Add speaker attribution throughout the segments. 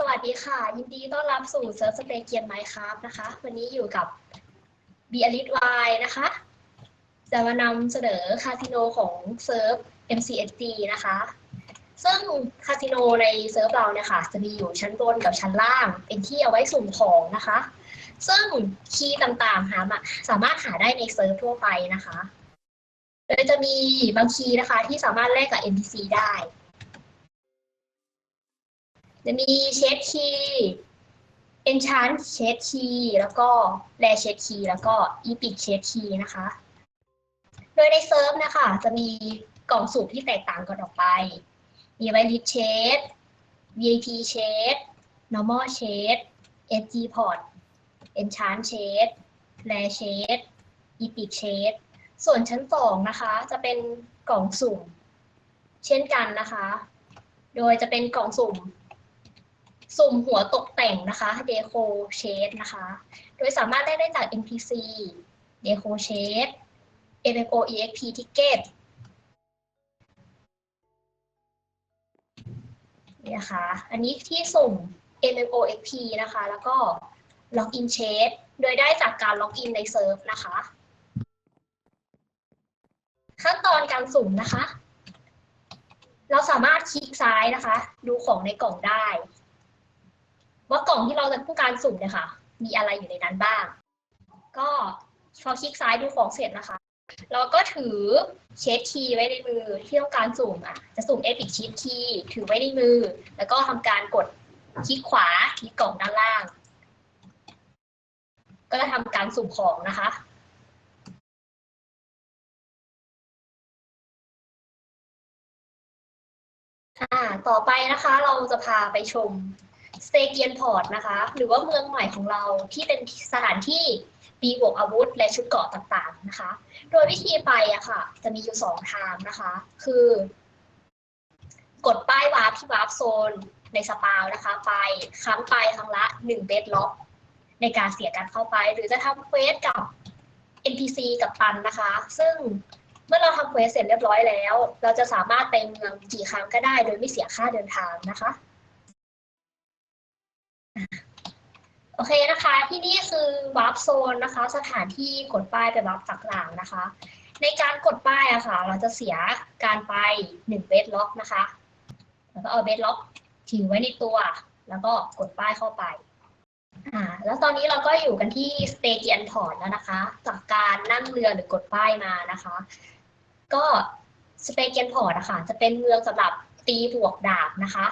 Speaker 1: สวัสดีค่ะ ยินดีต้อนรับสู่เซิร์ฟสเตเกียนไมค์ครับนะคะ วันนี้อยู่กับบีอลิทวายนะคะ จะมานำเสนอคาสิโนของเซิร์ฟ MCSG นะคะ ซึ่งคาสิโนในเซิร์ฟเราเนี่ยค่ะ จะมีอยู่ชั้นบนกับชั้นล่าง เป็นที่เอาไว้สุ่มของนะคะ ซึ่งคีย์ต่างๆหาสามารถหาได้ในเซิร์ฟทั่วไปนะคะ โดยจะมีบางคีย์นะคะที่สามารถแลกกับ NPC ได้ จะมีเชดคีย์ enchant เชดคีแล้วก็แรเชดคีแล้วก็ epic เชดคีนะคะ โดยในเซิร์ฟนะคะ จะมีกล่องสุ่มที่แตกต่างกันออกไป มีไวลิ t เชด VIP เชด normal เชด SG port enchant เชด rare เชด epic เชด ส่วนชั้นสองนะคะ จะเป็นกล่องสุ่ม เช่นกันนะคะ โดยจะเป็นกล่องสุ่ม สุ่มหัวตกแต่งนะคะ Deco Shade นะคะ โดยสามารถได้ได้จาก NPC Deco Shade MMO EXP Ticket นี่นะคะ อันนี้ที่สุ่ม MMO XP นะคะ แล้วก็ Login Shade โดยได้จากการล็อกอินในเซิร์ฟนะคะ ขั้นตอนการสุ่มนะคะ เราสามารถคลิกซ้ายนะคะ ดูของในกล่องได้ ว่ากล่องที่เราจะต้องการสุ่มเนี่ยค่ะ มีอะไรอยู่ในนั้นบ้าง ก็พอคลิกซ้ายดูของเสร็จนะคะ เราก็ถือเชดคีย์ไว้ในมือที่ต้องการสุ่มอะ จะสุ่มเอพิกชีตคีย์ถือไว้ในมือ แล้วก็ทำการกดคลิกขวาที่กล่องด้านล่าง ก็จะทำการสุ่มของนะคะอ่าต่อไปนะคะเราจะพาไปชม สเตเกียนพอร์ตนะคะ หรือว่าเมืองใหม่ของเราที่เป็นสถานที่ปีบวกอาวุธและชุดเกราะต่างๆนะคะ โดยวิธีไปอะค่ะ จะมีอยู่สองทางนะคะ คือกดป้ายวาร์ปที่วาร์ปโซนในสปาวนะคะ ไปครั้งไปครั้งละหนึ่งเบสล็อก ในการเสียการเข้าไป หรือจะทำเควสกับ NPC กับปันนะคะ ซึ่งเมื่อเราทำเควสเสร็จเรียบร้อยแล้ว เราจะสามารถไปเมืองกี่ครั้งก็ได้ โดยไม่เสียค่าเดินทางนะคะ โอเคนะคะ ที่นี่คือวาร์ปโซนนะคะ สถานที่กดป้ายไปวาร์ปตักหลังนะคะ ในการกดป้ายอะค่ะ เราจะเสียการไปหนึ่งเบสล็อกนะคะแล้วก็เอาเบสล็อกถือไว้ในตัว แล้วก็กดป้ายเข้าไปอ่าแล้วตอนนี้เราก็อยู่กันที่สเตเจียนพอร์ตแล้วนะคะ จากการนั่งเรือหรือกดป้ายมานะคะ ก็สเตเจียนพอร์ตอะค่ะจะเป็นเมืองสำหรับตีบวกดาบนะคะ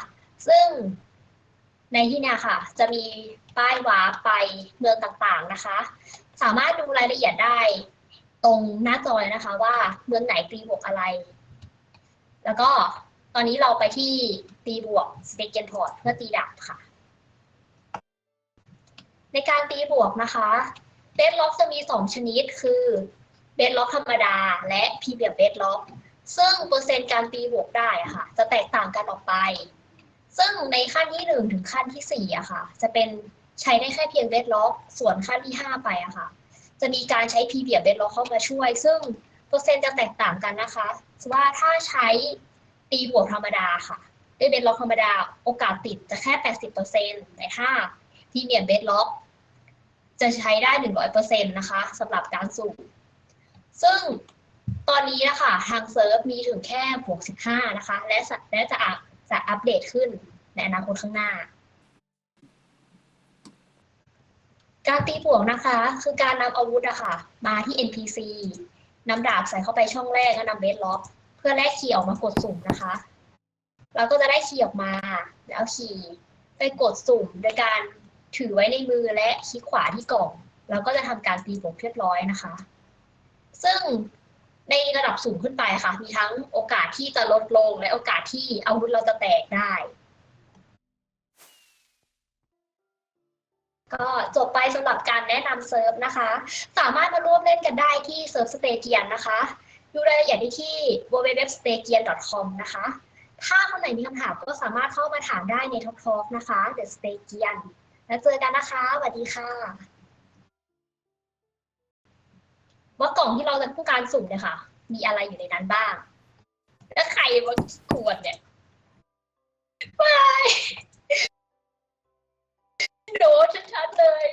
Speaker 1: ซึ่ง ในที่นี่ยค่ะ จะมีป้ายวาร์ปไปเมืองต่างๆนะคะ สามารถดูรายละเอียดได้ตรงหน้าจอยนะคะว่าเมืองไหนตีบวกอะไร แล้วก็ตอนนี้เราไปที่ตีบวกสเตเกนพอร์ตเพื่อตีดาบค่ะ ในการตีบวกนะคะเบสล็อกจะมี 2 ชนิดคือเบสล็อกธรรมดา และพีเมียเบสล็อกซึ่งเปอร์เซ็นต์การตีบวกได้ค่ะ จะแตกต่างกันออกไป ซึ่งในขั้นที่1ถึงขั้นที่4อะค่ะ จะเป็นใช้ได้แค่เพียงเบสล็อก ส่วนขั้นที่5ไปอะค่ะ จะมีการใช้พีเมียเบสล็อกเข้ามาช่วย ซึ่งเปอร์เซ็นต์จะแตกต่างกันนะคะว่าถ้าใช้ตีบวกธรรมดาค่ะด้วยเบสล็อกธรรมดาโอกาสติดจะแค่ 80%แต่ถ้าพรีเมียมเบสล็อกจะใช้ได้ 100%นะคะสำหรับการสูบซึ่งตอนนี้นะคะทางเซิร์ฟมีถึงแค่บวก15 นะคะ และและจะ จะอัปเดตขึ้นในอนาคตข้างหน้า การตีบวกนะคะ คือการนำอาวุธอะค่ะ มาที่ NPC นำดาบใส่เข้าไปช่องแรกแล้วนำเบสล็อก เพื่อแลกคีย์ออกมากดสุ่มนะคะ เราก็จะได้คีย์ออกมา แล้วคีย์ไปกดสุ่มโดยการถือไว้ในมือและคลิกขวาที่กล่องแล้วก็จะทำการตีบวกเรียบร้อยนะคะ ซึ่ง ในระดับสูงขึ้นไปค่ะ มีทั้งโอกาสที่จะลดลงและโอกาสที่อาวุธเราจะแตกได้ ก็จบไปสำหรับการแนะนำเซิร์ฟนะคะ สามารถมาร่วมเล่นกันได้ที่เซิร์ฟสเตเกียนนะคะ ดูรายละเอียดได้ที่ www.stagian.com นะคะ ถ้าคนไหนมีคำถามก็สามารถเข้ามาถามได้ในท็อกทอกนะคะ The Stagian แล้วเจอกันนะคะสวัสดีค่ะ ว่ากล่องที่เราต้องการสุ่มเนี่ยค่ะ มีอะไรอยู่ในนั้นบ้าง แล้วใครมาขวดเนี่ยไปโดนชัดๆเลย